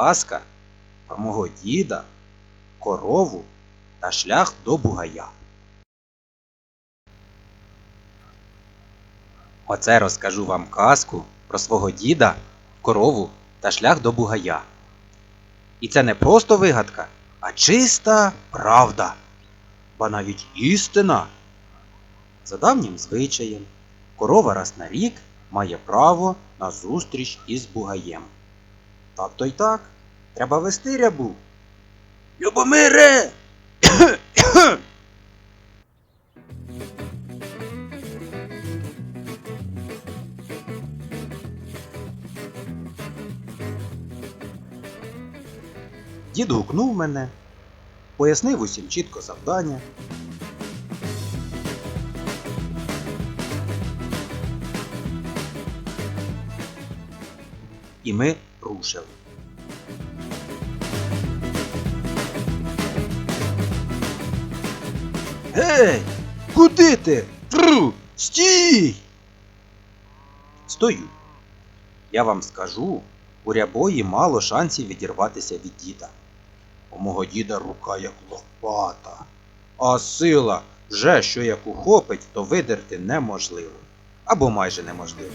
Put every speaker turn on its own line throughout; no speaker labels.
Казка про мого діда, корову та шлях до бугая. Оце розкажу вам казку про свого діда, корову та шлях до бугая. І це не просто вигадка, а чиста правда, ба навіть істина. За давнім звичаєм, корова раз на рік має право на зустріч із бугаєм. Так то й так, треба вести рябу. Любомире! Дід гукнув мене, пояснив усім чітко завдання. І ми рушили. Гей! Куди ти? Тру! Стій! Стою. Я вам скажу, у рябої мало шансів відірватися від діда. У мого діда рука як лопата, а сила вже що як ухопить, то видерти неможливо. Або майже неможливо.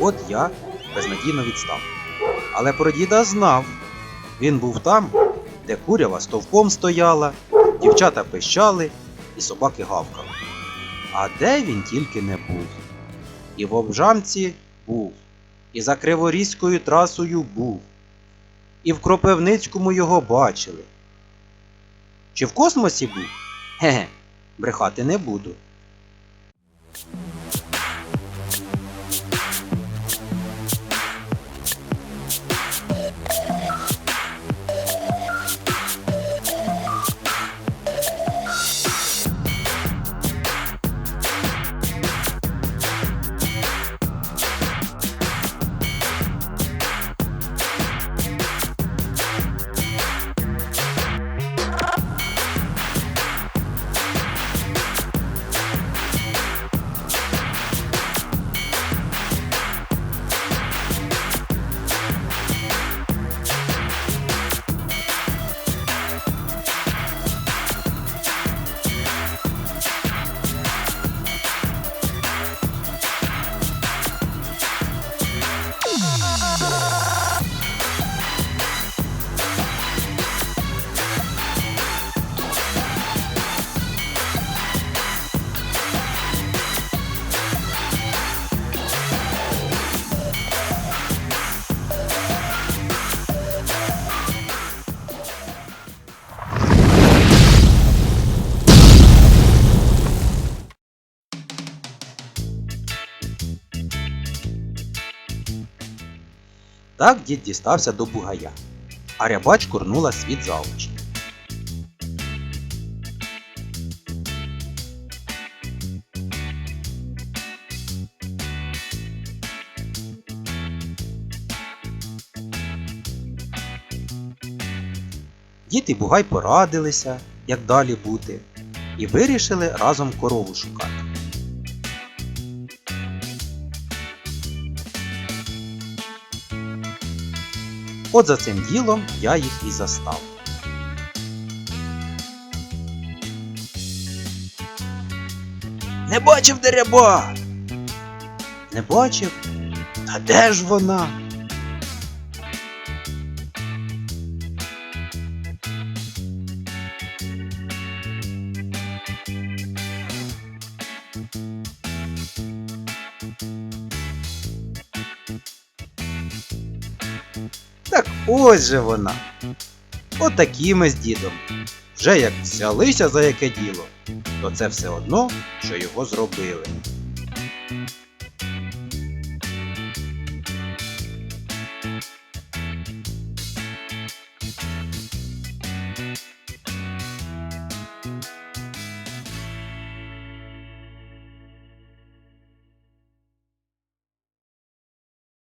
От я безнадійно відстав. Але про діда знав. Він був там, де курява стовпом стояла, дівчата пищали і собаки гавкали. А де він тільки не був. І в Обжамці був, і за Криворізькою трасою був, і в Кропивницькому його бачили. Чи в космосі був? Ге-ге, брехати не буду. Так дід дістався до бугая, а рябач курнула світ за очі. Дід і бугай порадилися, як далі бути, і вирішили разом корову шукати. От за цим ділом я їх і застав. Не бачив дереба! Не бачив? Та де ж вона? Так ось же вона. Отакі ми з дідом. Вже як взялися за яке діло, то це все одно, що його зробили.